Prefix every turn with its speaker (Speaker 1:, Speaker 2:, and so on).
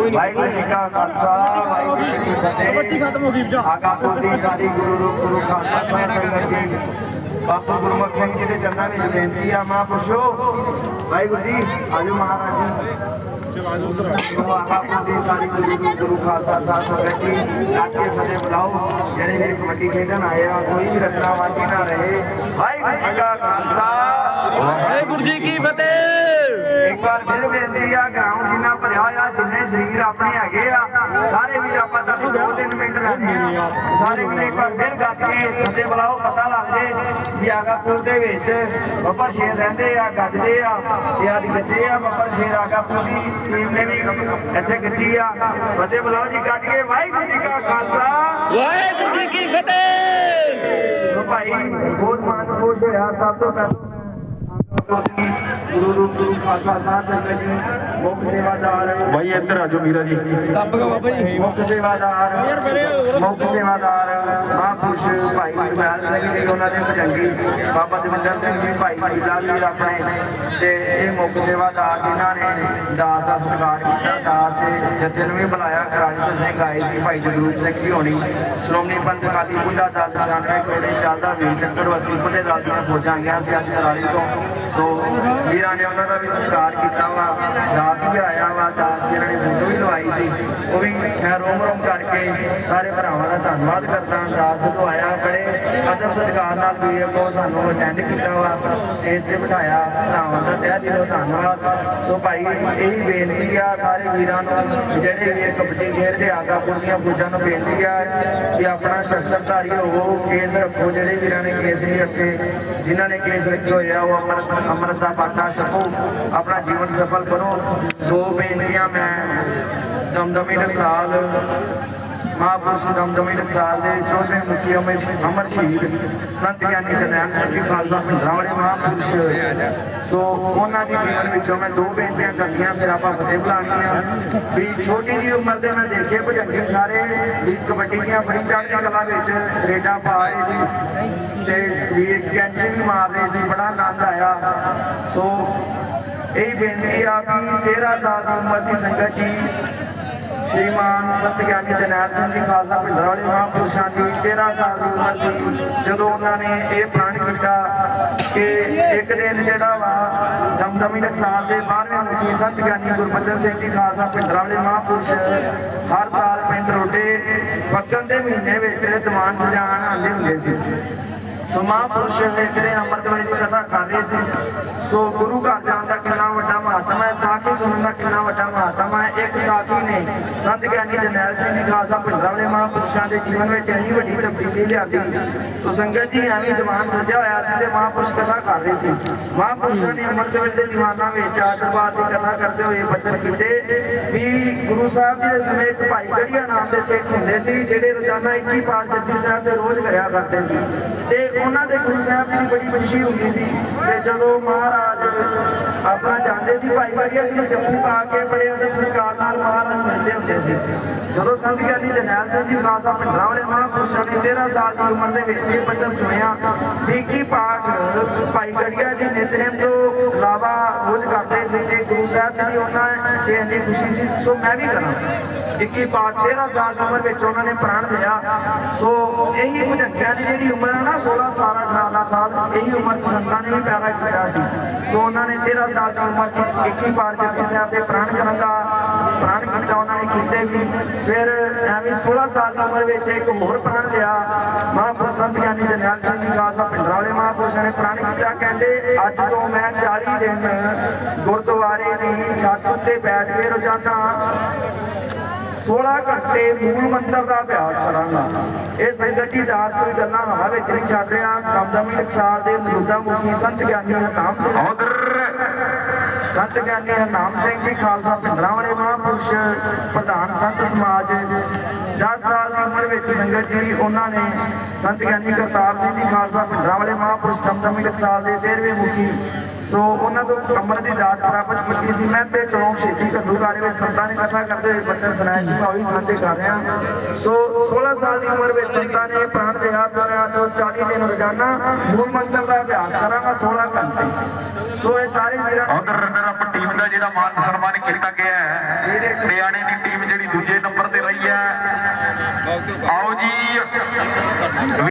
Speaker 1: ਵਾਹਿਗੁਰੂ ਜੀ ਕਾ ਖਾਲਸਾ ਵਾਹਿਗੁਰੂ ਜੀ ਕੀ ਫਤਿਹ।
Speaker 2: ਕਬੱਡੀ ਖਤਮ ਹੋ ਗਈ ਵੀਜ਼ਾ
Speaker 1: ਆਗਾ ਪੁੱਤੀ ਸਾਡੀ ਗੁਰੂ ਰੂਪ ਗੁਰੂ ਖਾਲਸਾ ਸਾਹਿਬ ਸੰਗਤ ਜੀ। ਬਾਪੂ ਗੁਰਮੁਖ ਸਿੰਘ ਜੀ ਦੇ ਚਰਨਾਂ ਵਿੱਚ ਬੇਨਤੀ ਆ ਮਹਾਂਪੁਰਸ਼ੋ ਵਾਹਿਗੁਰੂ ਜੀ ਆਜੋ ਮਹਾਰਾਜ ਜੀ।
Speaker 2: ਚਲ ਆਜੋ ਉਧਰ
Speaker 1: ਸੋ ਆਗਾ ਪੁੱਤੀ ਸਾਡੀ ਗੁਰੂ ਰੂਪ ਗੁਰੂ ਖਾਲਸਾ ਸਾਹਿਬ ਸੰਗਤ ਜੀ। ਡਟ ਕੇ ਫਤਿਹ ਬੁਲਾਓ। ਜਿਹੜੇ ਵੀ ਕਬੱਡੀ ਖੇਡਣ ਆਏ ਆ ਕੋਈ ਵੀ ਰਸਨਾ ਵਾਂਝੀ ਨਾ ਰਹੇ। ਵਾਹਿਗੁਰੂ ਜੀ ਕਾ ਖਾਲਸਾ।
Speaker 3: ਵਾਹਿਗੁਰੂ ਜੀ ਕੀ ਫਤਿਹ।
Speaker 1: ਇੱਕ ਵਾਰ ਫਿਰ ਬੇਨਤੀ ਆ ਗਰਾਊਂਡ ਜਿੰਨਾ ਭਰਿਆ ਹੋਇਆ ਜਿੰਨੇ ਸਰੀਰ ਆਪਣੇ ਹੈਗੇ ਆ। ਸਾਰੇ ਵੀਰ ਆਪਾਂ ਤਾਂ ਦੋ ਤਿੰਨ ਮਿੰਟ ਲੈਣੇ ਆ। ਸਾਰੇ ਵੀਰ ਇੱਕ ਵਾਰ ਫਿਰ ਗੱਜ ਕੇ ਫਤਿਹ ਬੁਲਾਓ ਪਤਾ ਲੱਗ ਜੇ ਵੀ ਆਗਾਪੁਰ ਦੇ ਵਿੱਚ ਬੱਬਰ ਸ਼ੇਰ ਰਹਿੰਦੇ ਆ ਗੱਜਦੇ ਆ ਤੇ ਅੱਜ ਗੱਜੇ ਆ ਬੱਬਰ ਸ਼ੇਰ ਆਗਾਪੁਰ ਦੀ ਟੀਮ ਨੇ ਵੀ ਇੱਥੇ ਗੱਜੀ ਆ। ਫਤਿਹ ਬੁਲਾਓ ਜੀ ਗੱਜ ਕੇ। ਵਾਹਿਗੁਰੂ ਜੀ ਕਾ ਖਾਲਸਾ।
Speaker 3: ਵਾਹਿਗੁਰੂ ਜੀ ਕੀ ਫਤਿਹ।
Speaker 1: ਭਾਈ ਬਹੁਤ ਮਨ ਖੁਸ਼ ਹੋਇਆ। ਸਭ ਤੋਂ ਪਹਿਲਾਂ ਗੁਰੂ ਰੂਪ ਗੁਰੂ ਖਾਲਸਾ ਸਾਹਿਬ ਜੀ ਮੁੱਖ ਸੇਵਾਦਾਰ
Speaker 4: ਭਾਈ ਇੱਧਰ ਆਜੋ ਵੀਰਾ ਜੀ।
Speaker 2: ਦੱਬ ਗਾ ਬਾਬਾ ਜੀ।
Speaker 1: ਮੁੱਖ ਸੇਵਾਦਾਰ ਮੁੱਖ ਸੇਵਾਦਾਰ ਮਹਾਂਪੁਰਸ਼ ਭਾਈ ਗੁਰਮਿਆਲ ਸਿੰਘ ਜੀ ਉਹਨਾਂ ਦੇ ਭਜੰਗੀ ਬਾਬਾ ਦਵਿੰਦਰ ਸਿੰਘ ਜੀ ਭਾਈ ਜੀਲਾ ਜੀ ਆਪਣੇ। ਤੇ ਇਹ ਮੁੱਖ ਸੇਵਾਦਾਰ ਜਿਨ੍ਹਾਂ ਨੇ ਦਾਸ ਦਾ ਸਤਿਕਾਰ ਕੀਤਾ। ਦਾਸ ਦੇ ਜਥੇ ਨੂੰ ਵੀ ਬੁਲਾਇਆ ਕਰਾਲੀ ਤੋਂ ਸਿੰਘ ਆਏ ਸੀ। ਭਾਈ ਜਗਰੂਪ ਸਿੰਘ ਜੀ ਹੋਣੀ ਸ਼੍ਰੋਮਣੀ ਪੰਥ ਅਕਾਲੀ ਬੁੱਢਾ ਦਲ 96 ਕੋਲੇ ਚੱਲਦਾ ਵੀਰ ਚੱਕਰਵਰਤੀ ਬੁੱਢੇ ਦਲ ਦੀਆਂ ਫੌਜਾਂ ਆਈਆਂ ਸੀ ਅੱਜ ਕਰਾਲੀ ਤੋਂ। ਸੋ ਵੀਰਾਂ ਨੇ ਉਹਨਾਂ ਦਾ ਵੀ ਸਤਿਕਾਰ ਕੀਤਾ ਵਾ। ਦਾਸ ਵੀ ਆਇਆ ਵਾ ਦਾਸ ਜਿਹਨਾਂ ਨੇ ਫੋਟੋ ਵੀ ਲਵਾਈ ਸੀ। ਉਹ ਵੀ ਮੈਂ ਰੋਮ ਰੋਮ ਕਰਕੇ ਸਾਰੇ ਭਰਾਵਾਂ ਦਾ ਧੰਨਵਾਦ ਕਰਦਾ ਦਾਸ ਜਦੋਂ ਆਇਆ ਬੜੇ ਅਦਬ ਸਤਿਕਾਰ ਨਾਲ ਵੀਰ ਕੋ ਸਾਨੂੰ ਅਟੈਂਡ ਕੀਤਾ ਵਾ ਸਟੇਜ ਤੇ ਬਿਠਾਇਆ, ਭਰਾਵਾਂ ਦਾ ਤਹਿ ਦਿਲੋਂ ਧੰਨਵਾਦ। ਸੋ ਭਾਈ, ਇਹੀ ਬੇਨਤੀ ਆ ਸਾਰੇ ਵੀਰਾਂ ਨੂੰ, ਜਿਹੜੇ ਵੀਰ ਕਬੱਡੀ ਖੇਡਦੇ ਆਗਾ ਪੁਰਨੀਆਂ ਪੂਜਾਂ ਨੂੰ ਬੇਨਤੀ ਆ ਕਿ ਆਪਣਾ ਸ਼ਸਤਰਧਾਰੀ ਹੋਵੋ, ਕੇਸ ਰੱਖੋ, ਜਿਹੜੇ ਵੀਰਾਂ ਨੇ ਕੇਸ ਨਹੀਂ ਰੱਖੇ, ਜਿਨ੍ਹਾਂ ਨੇ ਕੇਸ ਰੱਖੇ ਹੋਏ ਆ, ਉਹ ਅੰਮ੍ਰਿਤ ਅੰਮ੍ਰਿਤ ਦਾ ਬਾਟਾ ਛਕੋ, ਆਪਣਾ ਜੀਵਨ ਸਫਲ ਕਰੋ। ਦੋ ਬੇਨਤੀਆਂ ਮੈਂ ਦਮਦਮੀ ਟਕਸਾਲ ਮਹਾਂਪੁਰਸ਼ ਦਮਦਮੀ ਟਕਸਾਲ ਦੇ ਚੌਥੇ ਮੁਖੀ ਅਮਰ ਅਮਰ ਸ਼ਹੀਦ ਸੰਤ ਗਿਆਨੀ ਜਰਨੈਲ ਸਿੰਘ ਖਾਲਸਾ ਪਿੰਡਰਾਂ ਵਾਲੇ ਸੋ ਉਹਨਾਂ ਦੀ ਜੀਵਨ ਵਿੱਚੋਂ ਮੈਂ ਦੋ ਬੇਨਤੀਆਂ ਕਰਨੀਆਂ, ਫਿਰ ਆਪਾਂ ਫਤਿਹ ਬੁਲਾਣੀਆਂ ਵੀ ਛੋਟੀ ਜੀ ਉਮਰ ਦੇ ਮੈਂ ਦੇਖੇ ਭਜੰਗੇ ਸਾਰੇ, ਵੀ ਕਬੱਡੀ ਦੀਆਂ ਬੜੀ ਚੜ੍ਹਦੀ ਕਲਾ ਵਿੱਚ ਰੇਡਾਂ ਪਾ ਰਹੇ ਸੀ ਤੇ ਵੀ ਕੈਂਚੀ ਮਾਰ ਰਹੇ ਸੀ, ਬੜਾ ਆਨੰਦ ਆਇਆ। ਸੋ ਇਹ ਬੇਨਤੀ ਆ ਵੀ 13 ਸਾਲ ਦੀ ਉਮਰ ਸੀ ਸੰਗਤ ਜੀ ਸ਼੍ਰੀਮਾਨ ਸੰਤ ਗਿਆਨੀ ਜਰਨੈਲ ਸਿੰਘ ਜੀ, ਖਾਲਸਾ ਭਿੰਡਰਾਂ ਵਾਲੇ ਮਹਾਂਪੁਰਸ਼ਾਂ ਦੀ 13 ਸਾਲ ਦੀ ਉਮਰ ਸੀ। ਜਦੋਂ ਉਹਨਾਂ ਨੇ ਇਹ ਪ੍ਰਣ ਕੀਤਾ ਕਿ ਇੱਕ ਦਿਨ ਜਿਹੜਾ ਵਾ ਦਮਦਮੀ ਟਕਸਾਲ ਦੇ 12ਵੇਂ ਮੁਖੀ ਸੰਤ ਗਿਆਨੀ ਗੁਰਬਚਨ ਸਿੰਘ ਜੀ, ਖਾਲਸਾ ਭਿੰਡਰਾਂ ਵਾਲੇ ਮਹਾਂਪੁਰਸ਼ ਹਰ ਸਾਲ ਪਿੰਡ ਰੋਡੇ ਫੱਗਣ ਦੇ ਮਹੀਨੇ ਵਿੱਚ ਦੀਵਾਨ ਸਜਾਣ ਆਉਂਦੇ ਹੁੰਦੇ ਸੀ। ਸੋ ਮਹਾਂਪੁਰਸ਼ ਇੱਕ ਦਿਨ ਅੰਮ੍ਰਿਤ ਵੇਲੇ ਦੀ ਕਥਾ ਕਰ ਰਹੇ ਸੀ। ਸੋ ਗੁਰੂ ਘਰ ਜਾਣ ਦਾ ਕਿੰਨਾ ਵੱਡਾ ਮਹਾਤਮਾ ਹੈ? ਸਾਖੀ ਸੁਣਨ ਦਾ ਕਿੰਨਾ ਵੱਡਾ ਮਹੱਤਵ ਹੈ? ਇੱਕ ਸਾਖੀ ਨੇ ਸੰਤ ਗਿਆਨੀ ਜਰਨੈਲ ਸਿੰਘ ਜੀ, ਖਾਲਸਾ ਭਿੰਡਰਾਂ ਵਾਲੇ ਮਹਾਂਪੁਰਸ਼ਾਂ ਦੇ ਜੀਵਨ ਵਿੱਚ ਇੰਨੀ ਵੱਡੀ ਤਬਦੀਲੀ ਲਿਆਂਦੀ। ਸੋ ਸੰਗਤ ਜੀ ਐਵੇਂ ਦੀਵਾਨ ਸੱਜਿਆ ਹੋਇਆ ਸੀ ਤੇ ਮਹਾਂਪੁਰਸ਼ ਕਥਾ ਕਰ ਰਹੇ ਸੀ। ਮਹਾਂਪੁਰਸ਼ਾਂ ਨੇ ਅੰਮ੍ਰਿਤ ਵੇਲੇ ਦੇ ਦੀਵਾਨਾਂ ਵਿੱਚ ਆ ਦਰਬਾਰ ਦੀ ਕਥਾ ਕਰਦੇ ਹੋਏ ਬਚਨ ਕੀਤੇ। ਵੀ ਗੁਰੂ ਸਾਹਿਬ ਜੀ ਦੇ ਸਮੇਂ ਇੱਕ ਭਾਈ ਗੜੀਆ ਨਾਮ ਦੇ ਸਿੱਖ ਹੁੰਦੇ ਸੀ, ਜਿਹੜੇ ਰੋਜ਼ਾਨਾ 21 ਪਾਠ ਜਪਜੀ ਸਾਹਿਬ ਦੇ ਰੋਜ਼ ਕਰਿਆ ਕਰਦੇ ਸੀ। ਤੇ ਉਹਨਾਂ ਦੇ ਗੁਰੂ ਸਾਹਿਬ ਜੀ ਦੀ ਬੜੀ ਖੁਸ਼ੀ ਹੁੰਦੀ ਸੀ ਤੇ ਜਦੋਂ ਮਹਾਰਾਜ ਆਪਣਾ ਜਾਂਦੇ ਸੀ, ਭਾਈ ਗੜੀਆ ਜੀ ਨੂੰ ਜਪਜੀ ਪਾ ਕੇ ਬੜੇ ਉਹਦੇ ਸਰਕਾਰ ਨਾਲ ਮਹਾਰਾਜ ਮਿਲਦੇ ਹੁੰਦੇ ਸੀ। ਜਦੋਂ ਸੰਤ ਗਿਆਨੀ ਜਰਨੈਲ ਸਿੰਘ ਜੀ ਖਾਲਸਾ ਭਿੰਡਰਾਂ ਵਾਲੇ ਮਹਾਂਪੁਰਸ਼ਾਂ ਨੇ 13 ਸਾਲ ਦੀ ਉਮਰ ਦੇ ਵਿੱਚ ਇਹ ਬਚਨ ਸੁਣਿਆ, ਵੀ ਕੀ ਪਾਠ, ਭਾਈ ਗੜੀਆ ਜੀ ਨਿਤਨੇਮ ਤੋਂ ਇਲਾਵਾ ਰੋਜ਼ ਕਰਦੇ ਸਾਹਿਬ ਜੀ ਦੀ ਉਹਨਾਂ ਤੇ ਇੰਨੀ ਖੁਸ਼ੀ ਸੀ, ਸੋ ਮੈਂ ਵੀ ਕਰਾਂ। 21 ਪਾਠ 13 ਸਾਲ ਦੀ ਉਮਰ ਵਿੱਚ ਉਹਨਾਂ ਨੇ ਪ੍ਰਾਣ ਲਿਆ। ਸੋ ਇਹੀ ਭੁਜੰਗਿਆਂ ਦੀ ਜਿਹੜੀ ਉਮਰ ਹੈ ਨਾ 16 17 18 ਸਾਲ, ਇਹੀ ਉਮਰ 'ਚ ਸੰਤਾਂ ਨੇ ਵੀ ਪੈਦਾ ਕੀਤਾ ਸੀ। ਸੋ ਉਹਨਾਂ ਨੇ 13 ਸਾਲ ਦੀ ਉਮਰ 'ਚ 21 ਪਾਠ ਜਪਜੀ ਸਾਹਿਬ ਦੇ ਪ੍ਰਾਣ ਕਰਨ ਦਾ ਪ੍ਰਾਣ ਕੀਤਾ ਫਿਰ ਐਵੇਂ 16 ਸਾਲ ਦੀ ਉਮਰ ਵਿੱਚ ਇੱਕ ਹੋਰ ਪ੍ਰਾਣ ਲਿਆ ਮਹਾਂਪੁਰਸ਼ ਸੰਤ ਗਿਆਨੀ ਜਰਨੈਲ ਸਿੰਘ ਜੀ ਖਾਲਸਾ ਭਿੰਡਰਾਂ ਵਾਲੇ ਮਹਾਂਪੁਰਸ਼ਾਂ ਨੇ ਪ੍ਰਾਣ ਕੀਤਾ, ਕਹਿੰਦੇ, ਅੱਜ ਤੋਂ ਮੈਂ 40 ਦਿਨ ਗੁਰਦੁਆਰੇ ਦੀ ਛੱਤ ਉੱਤੇ ਬੈਠ ਕੇ ਰੋਜ਼ਾਨਾ 16 ਘੰਟੇ ਮੂਲ ਮੰਤਰ ਦਾ ਅਭਿਆਸ ਕਰਾਂਗਾ। ਇਹ ਸੰਗਤ ਜੀ ਦਾਸ ਕੋਈ ਗੱਲਾਂ ਹਵਾ ਵਿੱਚ ਨਹੀਂ ਛੱਡ ਰਿਹਾ। ਦਮਦਮੀ ਟਕਸਾਲ ਦੇ ਮੌਜੂਦਾ ਮੁਖੀ ਸੰਤ ਗਿਆਨੀ ਹਰਨਾਮ ਸਿੰਘ ਸੰਤ ਗਿਆਨੀ ਹਰਨਾਮ ਸਿੰਘ ਜੀ, ਖਾਲਸਾ ਭਿੰਡਰਾਂ ਵਾਲੇ ਮਹਾਂਪੁਰਸ਼ ਪ੍ਰਧਾਨ ਸੰਤ ਸਮਾਜ। 10 ਸਾਲ ਦੀ ਉਮਰ ਵਿੱਚ ਸੰਗਤ ਜੀ, ਉਹਨਾਂ ਨੇ ਸੰਤ ਗਿਆਨੀ ਕਰਤਾਰ ਸਿੰਘ ਜੀ, ਖਾਲਸਾ ਭਿੰਡਰਾਂ ਵਾਲੇ ਮਹਾਂਪੁਰਸ਼ ਦਮਦਮੀ ਟਕਸਾਲ ਦੇ 13ਵੇਂ ਮੁਖੀ ਸੋ ਉਹਨਾਂ ਤੋਂ ਕਮਰ ਦੀ ਦਾਤ ਪ੍ਰਾਪਤ ਕੀਤੀ ਸੀ। ਮੈਂ ਤੇ ਚੌਂਕ ਛੇਤੀ ਘੱਲੂਘਾਰੇ ਵਿੱਚ ਸੰਤਾਂ ਨੇ ਕਥਾ ਕਰਦੇ ਹੋਏ ਬਚਨ ਸੁਣਾਇਆ ਸੀ। ਮੈਂ ਉਹੀ ਸਾਂਝੇ ਕਰ ਰਿਹਾ ਸੋ 16 ਸਾਲ ਦੀ ਉਮਰ ਵਿੱਚ ਸੰਤਾਂ ਨੇ ਪ੍ਰਾਣ ਦਿਆ ਪਿਆ ਤੋਂ 40 ਦਿਨ ਰੋਜ਼ਾਨਾ ਮੂਲ ਮੰਤਰ ਦਾ ਅਭਿਆਸ ਕਰਾਂਗਾ 16 ਘੰਟੇ। ਸੋ ਇਹ ਸਾਰੇ ਵੀਰਾਂ
Speaker 4: ਉਧਰ ਰਨਰ ਟੀਮ ਦਾ ਜਿਹੜਾ ਮਾਨ ਸਨਮਾਨ ਕੀਤਾ ਗਿਆ ਹੈ। ਹਰਿਆਣੇ ਦੀ ਟੀਮ ਦੂਜੇ ਨੰਬਰ ਤੇ ਰਹੀ ਹੈ। ਆਓ ਜੀ।